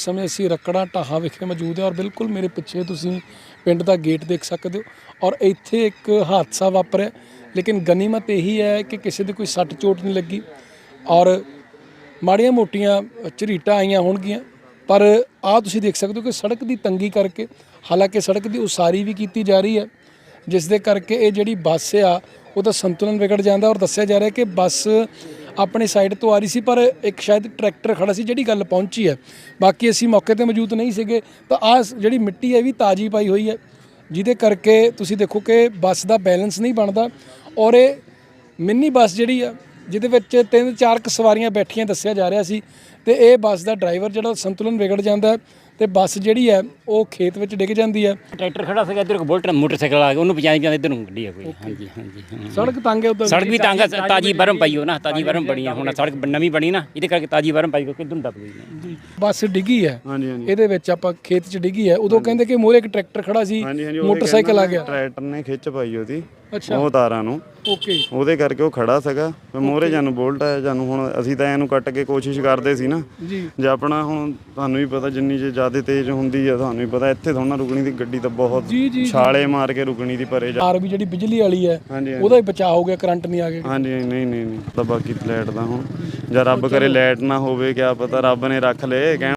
ਇਸ ਸਮੇਂ ਅਸੀਂ ਰਕੜਾ ਢਾਹਾ ਵਿਖੇ ਮੌਜੂਦ ਹੈ ਔਰ ਬਿਲਕੁਲ ਮੇਰੇ ਪਿੱਛੇ ਤੁਸੀਂ ਪਿੰਡ ਦਾ ਗੇਟ ਦੇਖ ਸਕਦੇ ਹੋ ਔਰ ਇੱਥੇ ਇੱਕ ਹਾਦਸਾ ਵਾਪਰਿਆ। ਲੇਕਿਨ ਗਨੀਮਤ ਇਹੀ ਹੈ ਕਿ ਕਿਸੇ ਦੇ ਕੋਈ ਸੱਟ ਚੋਟ ਨਹੀਂ ਲੱਗੀ ਔਰ ਮਾੜੀਆਂ ਮੋਟੀਆਂ ਝਰੀਟਾਂ ਆਈਆਂ ਹੋਣਗੀਆਂ। ਪਰ ਆ ਤੁਸੀਂ ਦੇਖ ਸਕਦੇ ਹੋ ਕਿ ਸੜਕ ਦੀ ਤੰਗੀ ਕਰਕੇ, ਹਾਲਾਂਕਿ ਸੜਕ ਦੀ ਉਸਾਰੀ ਵੀ ਕੀਤੀ ਜਾ ਰਹੀ ਹੈ, ਜਿਸ ਦੇ ਕਰਕੇ ਇਹ ਜਿਹੜੀ ਬੱਸ ਆ ਉਹਦਾ ਸੰਤੁਲਨ ਵਿਗੜ ਜਾਂਦਾ ਔਰ ਦੱਸਿਆ ਜਾ ਰਿਹਾ ਕਿ ਬੱਸ ਆਪਣੇ ਸਾਈਡ ਤੋਂ ਆ ਰਹੀ ਸੀ, ਪਰ ਇੱਕ ਸ਼ਾਇਦ ਟਰੈਕਟਰ ਖੜਾ ਸੀ ਜਿਹੜੀ ਗੱਲ ਪਹੁੰਚੀ ਹੈ। ਬਾਕੀ ਅਸੀਂ ਮੌਕੇ ਤੇ ਮੌਜੂਦ ਨਹੀਂ ਸੀਗੇ ਤਾਂ ਆ ਜਿਹੜੀ ਮਿੱਟੀ ਹੈ ਵੀ ਤਾਜ਼ੀ ਪਾਈ ਹੋਈ ਹੈ, ਜਿਹਦੇ ਕਰਕੇ ਤੁਸੀਂ ਦੇਖੋ ਕਿ ਬੱਸ ਦਾ ਬੈਲੈਂਸ ਨਹੀਂ ਬਣਦਾ ਔਰ ਇਹ ਮਿੰਨੀ ਬੱਸ ਜਿਹੜੀ ਆ, ਜਿਹਦੇ ਵਿੱਚ ਤਿੰਨ ਚਾਰ ਕੁ ਸਵਾਰੀਆਂ ਬੈਠੀਆਂ ਦੱਸਿਆ ਜਾ ਰਿਹਾ ਸੀ ਤੇ ਇਹ ਬੱਸ ਦਾ ਡਰਾਈਵਰ ਜਿਹੜਾ ਸੰਤੁਲਨ ਵਿਗੜ ਜਾਂਦਾ ਤੇ ਬੱਸ ਜਿਹੜੀ ਹੈ ਉਹ ਖੇਤ ਵਿੱਚ ਡਿੱਗ ਜਾਂਦੀ ਹੈ। ਟਰੈਕਟਰ ਖੜਾ ਸੀਗਾ ਇੱਧਰ ਇੱਕ ਬੁਲਟ ਮੋਟਰਸਾਈਕਲ ਆ ਗਿਆ ਉਹਨੂੰ ਪਛਾਣ ਜਾਂਦੇ ਇੱਧਰ ਨੂੰ ਗੱਡੀ ਆ ਕੋਈ। ਹਾਂਜੀ ਹਾਂਜੀ ਹਾਂ। ਸੜਕ ਤੰਗ ਹੈ ਉਧਰ ਸੜਕ ਵੀ ਤੰਗ ਆ, ਤਾਜੀ ਬਰਮ ਪਈ ਹੋ ਨਾ ਤਾਜੀ ਬਰਮ ਬਣੀ ਆ ਹੁਣ ਸੜਕ ਨਵੀਂ ਬਣੀ ਨਾ ਇਹਦੇ ਕਰਕੇ ਤਾਜੀ ਬਰਮ ਪਾਈ ਕਿਉਂਕਿ ਧੁੰਦਾ ਪਈ ਨੇ ਬੱਸ ਡਿੱਗੀ ਹੈ। ਹਾਂਜੀ ਹਾਂਜੀ। ਇਹਦੇ ਵਿੱਚ ਆਪਾਂ ਖੇਤ 'ਚ ਡਿੱਗੀ ਹੈ। ਉਦੋਂ ਕਹਿੰਦੇ ਕਿ ਮੋਰੇ ਇੱਕ ਟਰੈਕਟਰ ਖੜਾ ਸੀ ਹਾਂਜੀ ਹਾਂਜੀ ਉਹਦੇ ਮੋਟਰਸਾਈਕਲ ਆ ਗਿਆ। ਟਰੈਕਟਰ ਨੇ ਖਿੱਚ ਪਾਈ ਉਹਦੀ ਅੱਛਾ। ਉਹ ਤਾਰਾਂ ਨੂੰ। ਓਕੇ। ਉਹਦੇ ਕਰਕੇ ਉਹ ਖੜਾ ਸੀਗਾ। ਮੋਰੇ ਜਾਨੂੰ ਬੋਲਟ ਆਇਆ ਜਾਨੂੰ ਹੁਣ ਅਸੀਂ ਤਾਂ ਇਹਨੂੰ ਕੱਟ ਕੇ ਕੋਸ਼ਿਸ਼ ਕਰਦੇ ਸੀ ਨਾ। ਜੀ। ਜੇ ਆਪਣਾ ਹੁਣ ਤੁਹਾਨੂੰ ਵੀ ਪਤਾ ਜਿੰਨੀ ਜੇ ਜ਼ਿਆਦਾ ਤੇਜ਼ ਹੁੰਦੀ ਆ ਤੁਹਾਨੂੰ ਵੀ ਪਤਾ ਇੱਥੇ ਥੋੜਾ ਰੁਕਣੀ ਦੀ ਗੱਡੀ ਤਾਂ ਬਹੁਤ ਜੀ, ਜੀ, ਜੀ। ਛਾਲੇ ਮਾਰ ਕੇ ਰੁਕਣੀ ਦੀ ਪਰੇ ਜਾ ਆਰ ਵੀ ਜਿਹੜੀ ਬਿਜਲੀ ਵਾਲੀ ਹੈ ਹਾਂਜੀ ਹਾਂਜੀ। ਉਹਦਾ ਹੀ ਬਚਾਅ ਹੋ ਗਿਆ ਕਰੰਟ ਨਹੀਂ ਆ ਗਿਆ। ਹਾਂਜੀ ਨਹੀਂ ਨਹੀਂ ਨਹੀਂ ਤਾਂ ਬਾਕੀ ਲਾਈਟ ਦਾ ਹੁਣ। ਜਾਂ ਰੱਬ ਕਰੇ ਲਾਈਟ ਨਾ ਹੋਵੇ ਕਿਆ ਪਤਾ ਰੱਬ ਨੇ ਰੱਖ ਲਏ ਕਹਿਣ